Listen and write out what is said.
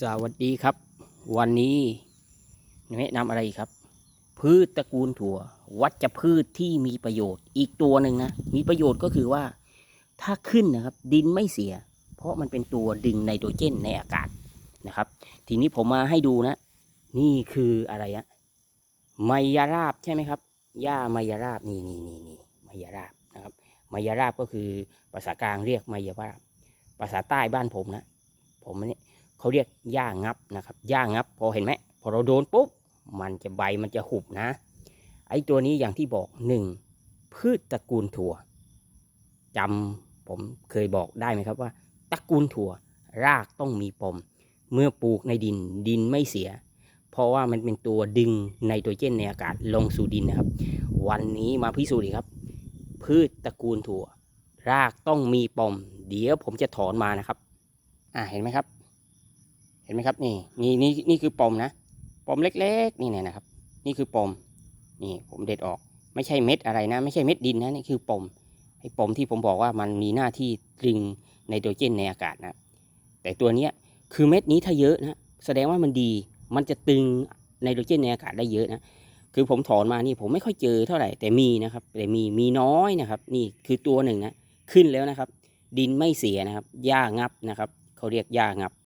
สวัสดีครับ วันนี้แนะนำอะไรครับ พืชตระกูลถั่ว วัชพืชที่มีประโยชน์ อีกตัวหนึ่งนะ มีประโยชน์ก็คือว่า ถ้าขึ้นนะครับ ดินไม่เสีย เพราะมันเป็นตัวดึงไนโตรเจนในอากาศนะครับ ทีนี้ผมมาให้ดูนะ นี่คืออะไรอะไมยราบใช่ไหมครับหญ้าไมยราบนี่นี่นี่นี่ไมยราบนะครับไมยราบก็คือภาษากลางเรียกไมยราบภาษาใต้บ้านผมนะ ผมเนี่ย เขาเรียกหญ้างับนะครับหญ้างับ พอเห็นไหมพอเราโดนปุ๊บมันจะใบมันจะหุบนะ ไอ้ตัวนี้อย่างที่บอกหนึ่งพืชตระกูลถั่วจำผมเคยบอกได้ไหมครับว่าตระกูลถั่ว รากต้องมีปม เมื่อปลูกในดินดินไม่เสีย เพราะว่ามันเป็นตัวดึงไนโตรเจนในอากาศลงสู่ดินนะครับ วันนี้มาพิสูจน์อีครับ พืชตระกูลถั่ว รากต้องมีปม เดี๋ยวผมจะถอนมานะครับ อ่าเห็นไหมครับ ห็นไหมครับนี่นี่นี่นี่คือปมนะปมเล็กๆนี่เนี่ยนะครับ นี่คือปมนี่ผมเด็ดออก ไม่ใช่เม็ดอะไรนะ ไม่ใช่เม็ดดินนะนี่คือปมไอ้ปมที่ผมบอกว่ามันมีหน้าที่ดึงไนโตรเจนในอากาศนะ แต่ตัวเนี้ยคือเม็ดนี้ถ้าเยอะนะแสดงว่ามันดีมันจะตึงไนโตรเจนในอากาศได้เยอะนะคือผมถอนมานี่ผมไม่ค่อยเจอเท่าไหร่แต่มีนะครับแต่มีมีน้อยนะครับ นี่คือตัวหนึ่งนะขึ้นแล้วนะครับ ดินไม่เสียนะครับหญ้างับนะครับเขาเรียกหญ้างับ